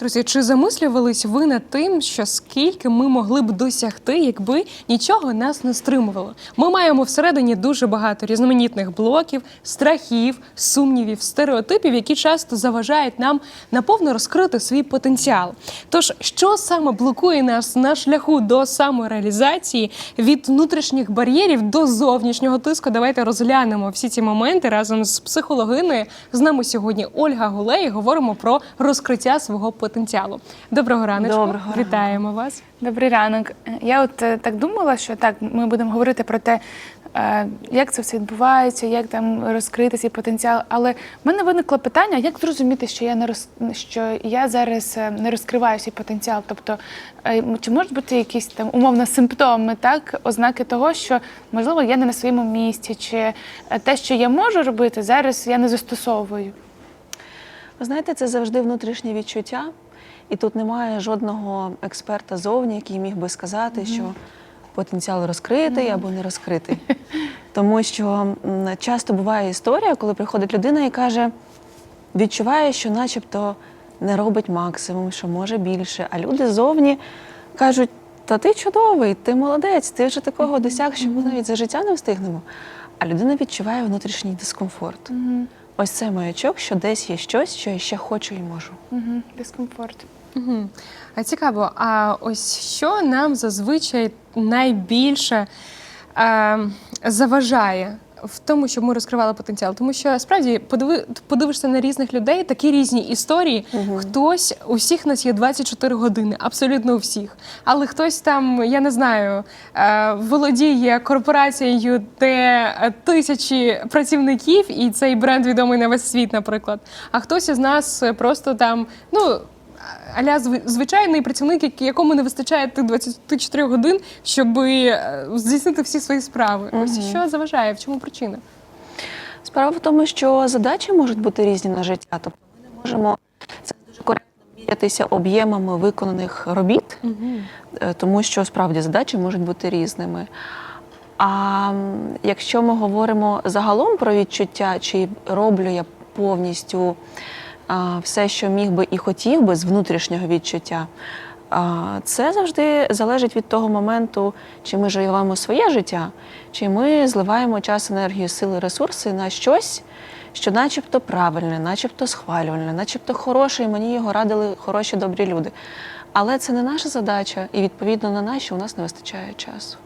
Друзі, чи замислювались ви над тим, що скільки ми могли б досягти, якби нічого нас не стримувало? Ми маємо всередині дуже багато різноманітних блоків, страхів, сумнівів, стереотипів, які часто заважають нам наповно розкрити свій потенціал. Тож, що саме блокує нас на шляху до самореалізації від внутрішніх бар'єрів до зовнішнього тиску? Давайте розглянемо всі ці моменти разом з психологиною. З нами сьогодні Ольга Гулей. Говоримо про розкриття свого потенціалу. Доброго раночку. Доброго Вітаємо вас. Добрий ранок. Я от е, так думала, що так, ми будемо говорити про те, е, як це все відбувається, як там розкрити свій потенціал. Але в мене виникло питання, як зрозуміти, що я не роз... що я зараз е, не розкриваю свій потенціал. Тобто, чи можуть бути якісь там умовно симптоми, так, ознаки того, що можливо я не на своєму місці, чи те, що я можу робити, зараз я не застосовую. Ви знаєте, це завжди внутрішнє відчуття, і тут немає жодного експерта зовні, який міг би сказати, що потенціал розкритий або не розкритий. Тому що часто буває історія, коли приходить людина і каже, відчуває, що начебто не робить максимум, що може більше. А люди зовні кажуть: та ти чудовий, ти молодець, ти вже такого досяг, що ми навіть за життя не встигнемо. А людина відчуває внутрішній дискомфорт. Ось це маячок, що десь є щось, що я ще хочу і можу. Угу. Дискомфорт. Угу. А цікаво, а ось що нам зазвичай найбільше е, заважає в тому, щоб ми розкривали потенціал? Тому що справді подиви, подивишся на різних людей, такі різні історії. Хтось у всіх нас є 24 години, абсолютно у всіх. Але хтось там, я не знаю, е, володіє корпорацією, де е, тисячі працівників, і цей бренд відомий на весь світ, наприклад. А хтось із нас просто там, ну. Аля звичайний працівник, якому не вистачає тих 24 годин, щоб е, здійснити всі свої справи. Ось що заважає, в чому причина? Справа в тому, що задачі можуть бути різні на життя. Тобто ми не можемо це дуже коректно мірятися об'ємами виконаних робіт, е, тому що справді задачі можуть бути різними. А якщо ми говоримо загалом про відчуття, чи роблю я повністю все, що міг би і хотів би з внутрішнього відчуття, це завжди залежить від того моменту, чи ми живемо своє життя, чи ми зливаємо час, енергію, сили, ресурси на щось, що начебто правильне, начебто схвалювальне, начебто хороше, і мені його радили хороші добрі люди. Але це не наша задача, і відповідно на наші у нас не вистачає часу.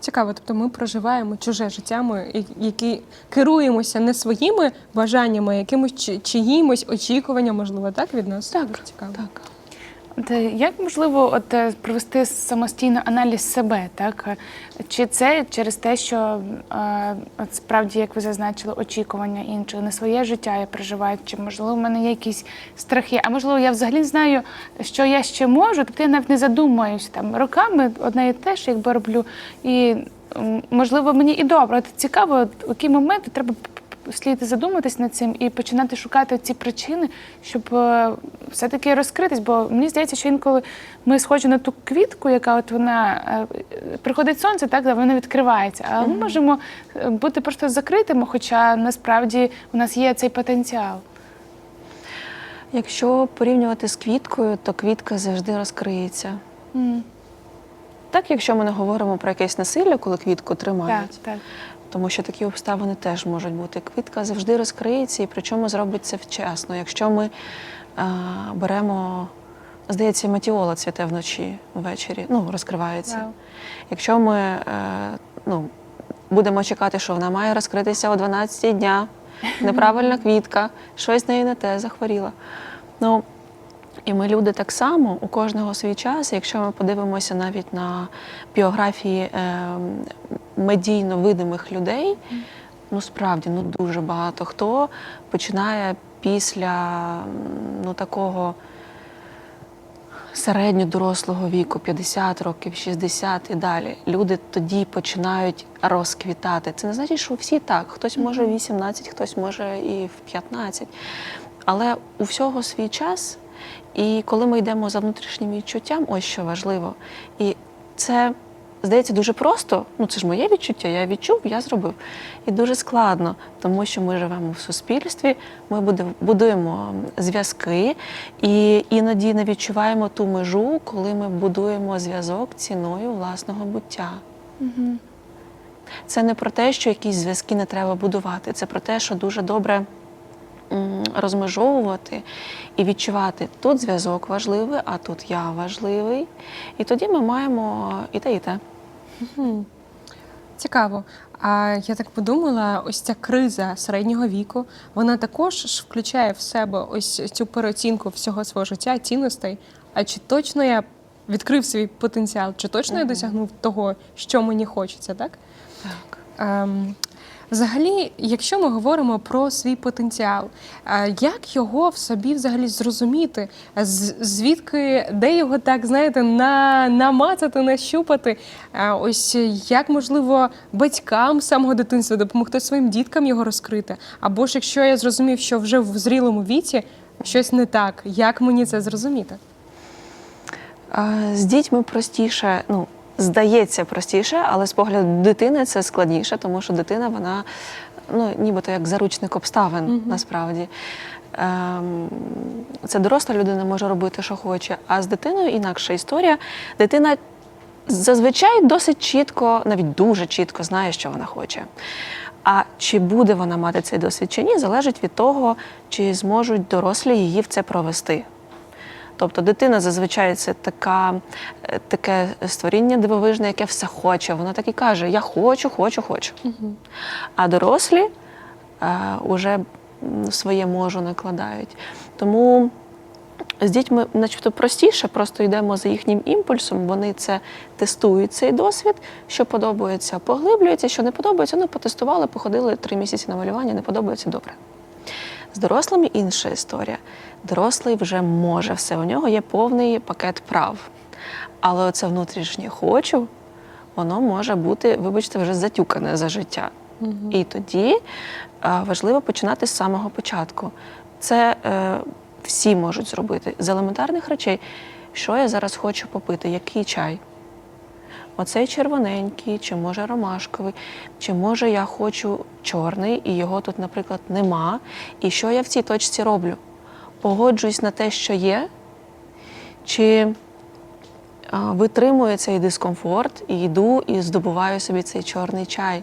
Цікаво, тобто ми проживаємо чуже життя, ми які керуємося не своїми бажаннями, а якимось чи- чиїмось очікування, можливо, так від нас? Так, цікаво. Так. Як можливо от, е, провести самостійно аналіз себе, так? Чи це через те, що е, от справді, як ви зазначили, очікування інших на своє життя я проживаю, чи можливо в мене є якісь страхи, а можливо, я взагалі знаю, що я ще можу, тобто я навіть не задумаюся там роками одне і те ж, якби роблю. І можливо, мені і добре. От цікаво, у які моменти треба слід задуматись над цим і починати шукати ці причини, щоб е, все-таки розкритись. Бо мені здається, що інколи ми схожі на ту квітку, яка от вона е, приходить сонце, так вона відкривається. А ми можемо е, бути просто закритими, хоча насправді у нас є цей потенціал. Якщо порівнювати з квіткою, то квітка завжди розкриється. М, Так, якщо ми не говоримо про якесь насилля, коли квітку Так, так. Тому що такі обставини теж можуть бути. Квітка завжди розкриється і причому зробить це вчасно. Якщо ми а, беремо, здається, матіола цвіте вночі ввечері, ну, розкривається. Вау. Якщо ми е, ну, будемо чекати, що вона має розкритися о 12 дня, неправильна квітка, щось з нею не те захворіла. Ну, і ми люди так само, у кожного свій час. Якщо ми подивимося навіть на біографії е, медійно видимих людей, ну справді ну дуже багато хто починає після ну такого середньодорослого віку, 50 років, 60 і далі. Люди тоді починають розквітати. Це не значить, що всі так. Хтось може в 18, хтось може і в 15. Але у всього свій час. І коли ми йдемо за внутрішнім відчуттям, ось що важливо. І це здається дуже просто. Ну це ж моє відчуття, я відчув, я зробив. І дуже складно, тому що ми живемо в суспільстві, ми будуємо зв'язки, і іноді не відчуваємо ту межу, коли ми будуємо зв'язок ціною власного буття. Це не про те, що якісь зв'язки не треба будувати. Це про те, що дуже добре розмежовувати і відчувати тут зв'язок важливий, а тут я важливий. І тоді ми маємо і те, і те. Цікаво. А я так подумала, ось ця криза середнього віку, вона також ж включає в себе ось цю переоцінку всього свого життя, цінностей. А чи точно я відкрив свій потенціал, чи точно я досягнув того, що мені хочеться, так? Так. Ем, взагалі, якщо ми говоримо про свій потенціал, е, як його в собі взагалі зрозуміти? Звідки, де його так, знаєте, на, намацати, нащупати? Е, Ось як можливо батькам самого дитинства допомогти своїм діткам його розкрити? Або ж якщо я зрозумів, що вже в зрілому віці щось не так, як мені це зрозуміти? З дітьми простіше, ну, здається простіше, але з погляду дитини це складніше, тому що дитина, вона ну, нібито як заручник обставин Мгм. насправді. Ем, це доросла людина може робити, що хоче, а з дитиною інакша історія. Дитина зазвичай досить чітко, навіть дуже чітко знає, що вона хоче. А чи буде вона мати цей досвід чи ні, залежить від того, чи зможуть дорослі її в це провести. Тобто дитина зазвичай це така, е, таке створіння дивовижне, яке все хоче. Вона так і каже: Я хочу, хочу, хочу. А дорослі е, уже своє можу накладають. Тому з дітьми, начебто, простіше, просто йдемо за їхнім імпульсом. Вони це тестують цей досвід, що подобається, поглиблюється, що не подобається. Ну, потестували, походили три місяці на малювання, не подобається добре. З дорослими інша історія. Дорослий вже може все. У нього є повний пакет прав. Але оце внутрішнє хочу, воно може бути, вибачте, вже затюкане за життя. І тоді е, важливо починати з самого початку. Це е, всі можуть зробити з елементарних речей. Що я зараз хочу попити, який чай? Оцей червоненький, чи може ромашковий, чи може я хочу чорний, і його тут, наприклад, нема. І що я в цій точці роблю? Погоджуюсь на те, що є, чи витримую цей дискомфорт і йду і здобуваю собі цей чорний чай.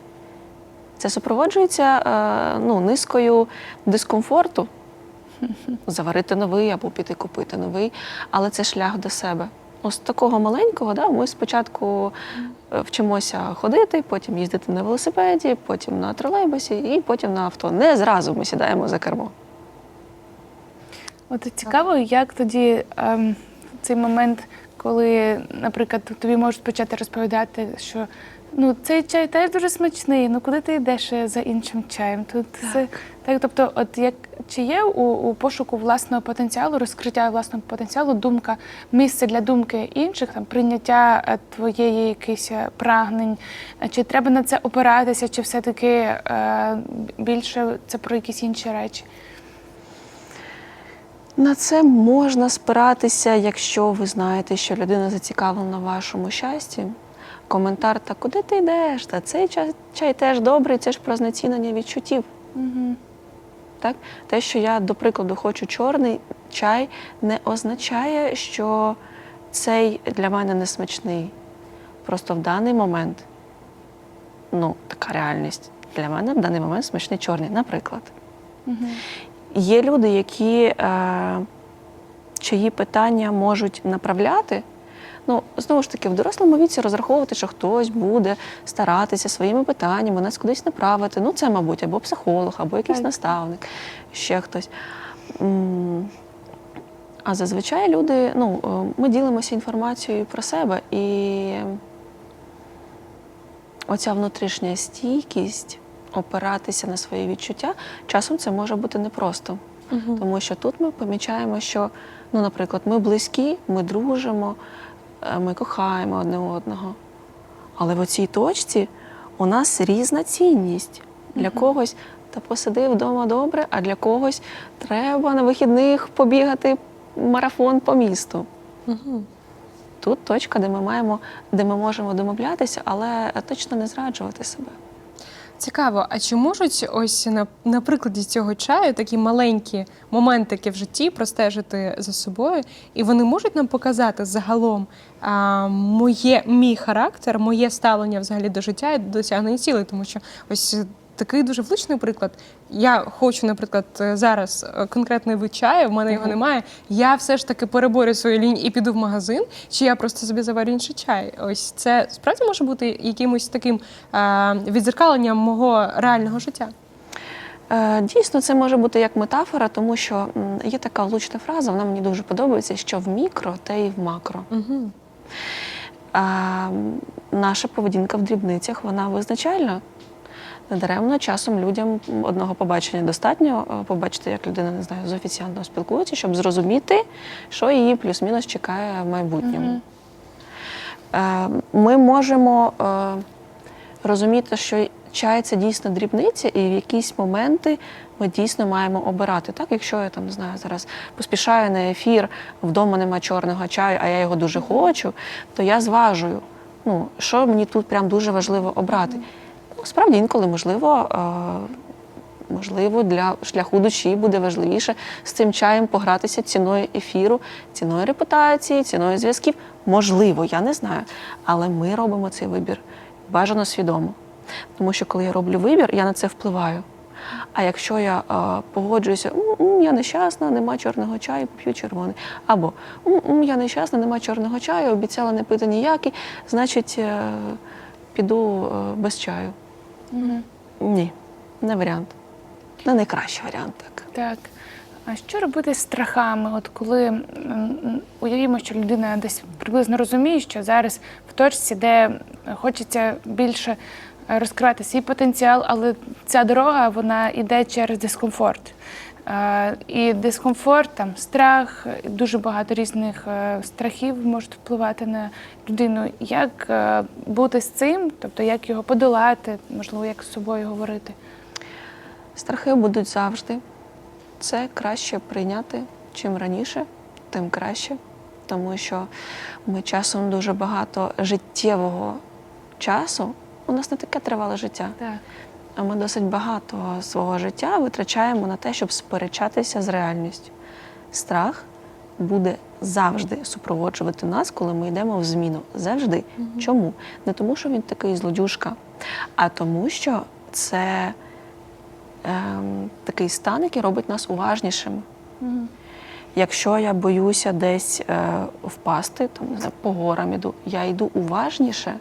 Це супроводжується е, ну, низкою дискомфорту. Заварити новий або піти купити новий, але це шлях до себе. З такого маленького, да, ми спочатку е, вчимося ходити, потім їздити на велосипеді, потім на тролейбусі і потім на авто. Не зразу ми сідаємо за кермо. От цікаво, як тоді ем, цей момент, коли, наприклад, тобі можуть почати розповідати, що ну цей чай теж дуже смачний. Ну куди ти йдеш е, за іншим чаєм? Тут це так. Тобто, от як чи є у, у пошуку власного потенціалу, розкриття власного потенціалу, думка, місце для думки інших, там прийняття е, твоєї якихось е, прагнень, чи треба на це опиратися, чи все-таки е, більше це про якісь інші речі? На це можна спиратися, якщо ви знаєте, що людина зацікавлена в вашому щасті. Коментар, та куди ти йдеш? Та цей чай, чай теж добрий, це ж про знецінення відчуттів. Угу. Так? Те, що я, до прикладу, хочу чорний чай, не означає, що цей для мене не смачний. Просто в даний момент, ну, така реальність. Для мене в даний момент смачний чорний, наприклад. Угу. Є люди, які е, чиї питання можуть направляти. Ну, знову ж таки, в дорослому віці розраховувати, що хтось буде старатися своїми питаннями нас кудись направити. Ну, це, мабуть, або психолог, або якийсь Так. наставник, ще хтось. А зазвичай люди, ну, е, ми ділимося інформацією про себе, і оця внутрішня стійкість опиратися на свої відчуття, часом це може бути непросто. Тому що тут ми помічаємо, що, ну, наприклад, ми близькі, ми дружимо, ми кохаємо одне одного. Але в оцій точці у нас різна цінність. Для когось та посиди вдома добре, а для когось треба на вихідних побігати марафон по місту. Угу. тут точка, де ми маємо, де ми можемо домовлятися, але точно не зраджувати себе. Цікаво, а чи можуть ось на, на прикладі цього чаю такі маленькі моментики в житті простежити за собою, і вони можуть нам показати загалом а, моє, мій характер, моє ставлення взагалі до життя і до досягнення цілей, тому що ось. Такий дуже влучний приклад. Я хочу, наприклад, е, зараз е, конкретний вид чаю, в мене його немає. Я все ж таки переборю свою лінію і піду в магазин, чи я просто собі заварю інший чай. Ось це справді може бути якимось таким е, відзеркаленням мого реального життя. Дійсно, це може бути як метафора, тому що є така влучна фраза, вона мені дуже подобається, що в мікро, те і в макро. Угу. А, наша поведінка в дрібницях вона визначальна. Недаремно часом людям одного побачення достатньо е, побачити, як людина не знаю, з офіціантом спілкується, щоб зрозуміти, що її плюс-мінус чекає в майбутньому. Е, Ми можемо е, розуміти, що чай це дійсно дрібниця, і в якісь моменти ми дійсно маємо обирати. Так, якщо я там не знаю, зараз поспішаю на ефір, вдома нема чорного чаю, а я його дуже хочу, то я зважую, ну що мені тут прям дуже важливо обрати. Справді інколи можливо. Можливо, для шляху душі буде важливіше з цим чаєм погратися ціною ефіру, ціною репутації, ціною зв'язків. Можливо, я не знаю. Але ми робимо цей вибір бажано свідомо. Тому що коли я роблю вибір, я на це впливаю. А якщо я е, погоджуюся, «М, м, я нещасна, нема чорного чаю, поп'ю червоний. Або «М, м, я нещасна, нема чорного чаю, обіцяла не пити ніякий, значить е, піду е, без чаю. Ні, не варіант. Не найкращий варіант так. Так. А що робити з страхами? От коли уявімо, що людина десь приблизно розуміє, що зараз в точці, де хочеться більше е, розкривати свій потенціал, але ця дорога вона йде через дискомфорт. Е, І дискомфорт, там страх, дуже багато різних е, страхів можуть впливати на людину. Як е, бути з цим, тобто як його подолати, можливо, як з собою говорити? Страхи будуть завжди. Це краще прийняти чим раніше, тим краще. Тому що ми часом дуже багато життєвого часу. У нас не таке тривале життя. Так. Ми досить багато свого життя витрачаємо на те, щоб сперечатися з реальністю. Страх буде завжди супроводжувати нас, коли ми йдемо в зміну. Завжди. Чому? Не тому, що він такий злодюжка, а тому, що це ем, такий стан, який робить нас уважнішими. Якщо я боюся десь е, впасти, там, по горам іду, я йду уважніше.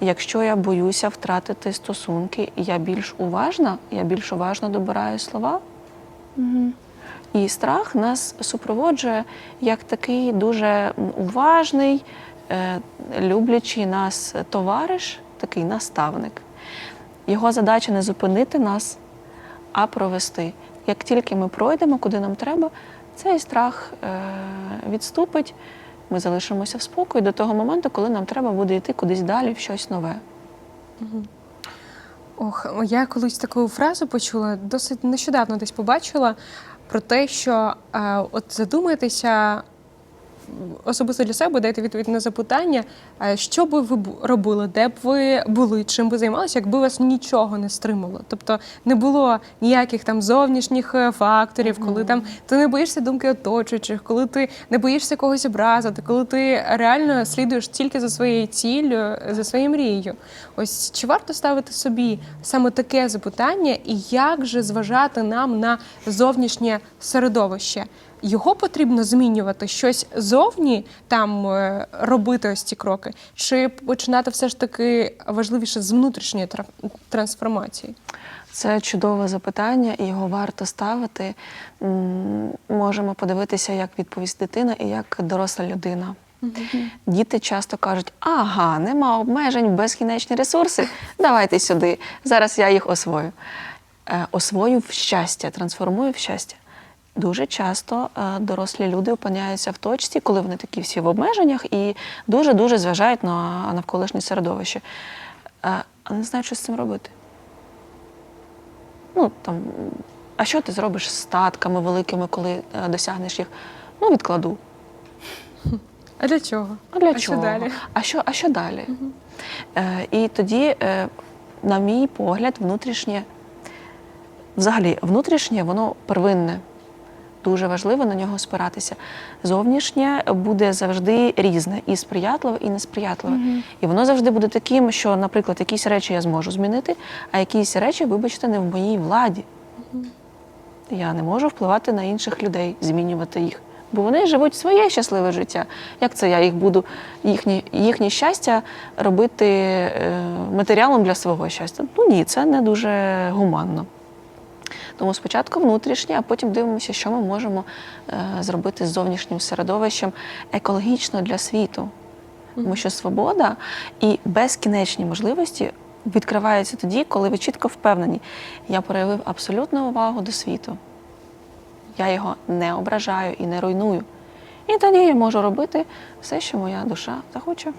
Якщо я боюся втратити стосунки, я більш уважна, я більш уважно добираю слова. І страх нас супроводжує як такий дуже уважний, е, люблячий нас товариш, такий наставник. Його задача не зупинити нас, а провести. Як тільки ми пройдемо, куди нам треба, цей страх е, відступить, ми залишимося в спокої до того моменту, коли нам треба буде йти кудись далі в щось нове. Ох, я колись таку фразу почула, досить нещодавно десь побачила про те, що е, от задумайтеся особисто для себе, дайте відповідь на запитання, е, що би ви робили, де б ви були, чим би займалися, якби вас нічого не стримало. Тобто не було ніяких там зовнішніх е, факторів, коли там ти не боїшся думки оточуючих, коли ти не боїшся когось образити, коли ти реально слідуєш тільки за своєю ціллю, за своєю мрією. Ось чи варто ставити собі саме таке запитання, і як же зважати нам на зовнішнє середовище? Його потрібно змінювати щось зовні там е, робити ось ці кроки, чи починати все ж таки важливіше з внутрішньої трансформації? Це чудове запитання, і його варто ставити. Можемо подивитися, як відповість дитина і як доросла людина. Діти часто кажуть: ага, нема обмежень, безкінечні ресурси. Давайте сюди. Зараз я їх освою. Е, Освою в щастя, трансформую в щастя. Дуже часто е, дорослі люди опиняються в точці, коли вони такі всі в обмеженнях і дуже-дуже зважають на навколишнє середовище. Е, А не знають, що з цим робити. Ну, там, а що ти зробиш з статками великими, коли е, досягнеш їх? Ну, відкладу. А для чого? А для а чого? Що далі? А що, а що далі? Е, і тоді, е, на мій погляд, внутрішнє, взагалі, внутрішнє, воно первинне. Дуже важливо на нього спиратися. Зовнішнє буде завжди різне, і сприятливе, і несприятливе. І воно завжди буде таким, що, наприклад, якісь речі я зможу змінити, а якісь речі, вибачте, не в моїй владі. Я не можу впливати на інших людей, змінювати їх. Бо вони живуть своє щасливе життя. Як це я їх буду, їхнє, їхнє щастя робити е, матеріалом для свого щастя? Ну ні, це не дуже гуманно. Тому спочатку внутрішнє, а потім дивимося, що ми можемо е, зробити з зовнішнім середовищем екологічно для світу. Тому що свобода і безкінечні можливості відкриваються тоді, коли ви чітко впевнені, я проявив абсолютну увагу до світу. Я його не ображаю і не руйную. І тоді я можу робити все, що моя душа захоче.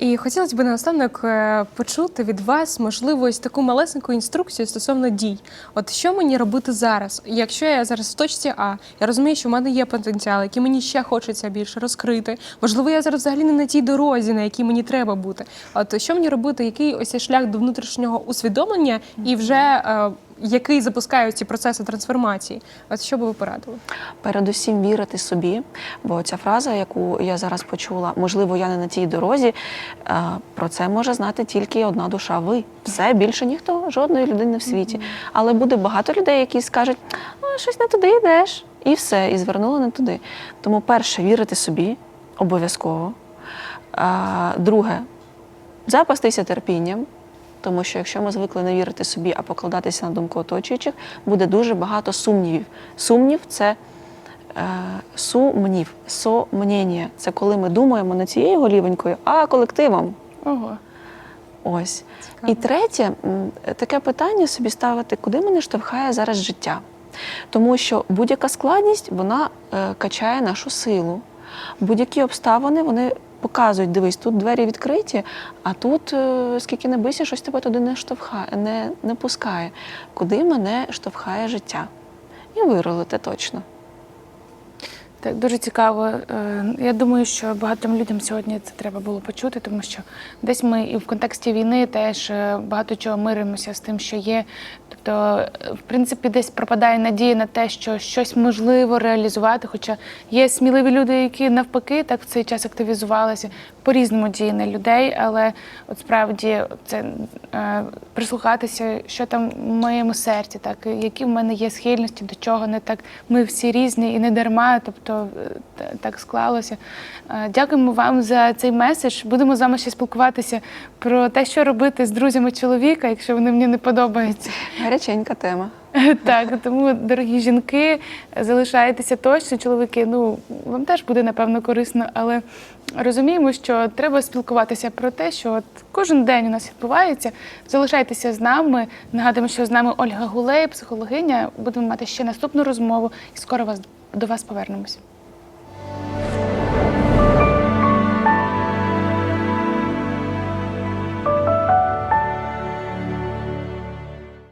І хотілося б наостанок е, почути від вас, можливо, ось таку малесеньку інструкцію стосовно дій. От що мені робити зараз? Якщо я зараз в точці А, я розумію, що в мене є потенціал, який мені ще хочеться більше розкрити. Можливо, я зараз взагалі не на тій дорозі, на якій мені треба бути. От що мені робити, який ось шлях до внутрішнього усвідомлення і вже е, який запускає ці процеси трансформації? От що би ви порадили? Передусім вірити собі, бо ця фраза, яку я зараз почула, можливо, я не на тій дорозі. е, Про це може знати тільки одна душа. Ви все більше ніхто, жодної людини в світі. Але буде багато людей, які скажуть, а щось не туди йдеш, і все, і звернули не туди. Тому, перше, вірити собі обов'язково. А, Друге, запастися терпінням. Тому що якщо ми звикли не вірити собі, а покладатися на думку оточуючих, буде дуже багато сумнівів. Сумнів це е, сумнів, сомнення. Це коли ми думаємо не цією голівенькою, а колективом. Ого. Ось. Цікаво. І третє, таке питання собі ставити, куди мене штовхає зараз життя. Тому що будь-яка складність вона е, качає нашу силу. Будь-які обставини вони показують, дивись, тут двері відкриті, а тут, е, скільки не бийся, щось тебе туди не штовхає, не, не пускає. Куди мене штовхає життя? І виролите точно. Так, дуже цікаво. Е, Я думаю, що багатьом людям сьогодні це треба було почути, тому що десь ми і в контексті війни теж е, багато чого миримося з тим, що є. Тобто, е, в принципі, десь пропадає надія на те, що щось можливо реалізувати. Хоча є сміливі люди, які навпаки так в цей час активізувалися по різному дії на людей, але от справді це прислухатися, що там в моєму серці, так які в мене є схильності, до чого не так. Ми всі різні і не дарма. Тобто е, так склалося. Е, Дякуємо вам за цей меседж. Будемо з вами ще спілкуватися про те, що робити з друзями чоловіка, якщо вони мені не подобаються. Гаряченька тема. Так, тому, дорогі жінки, залишайтеся точно, чоловіки. Ну вам теж буде напевно корисно, але розуміємо, що треба спілкуватися про те, що от кожен день у нас відбувається. Залишайтеся з нами. Нагадуємо, що з нами Ольга Гулей, психологиня. Будемо мати ще наступну розмову, і скоро вас до вас повернемось.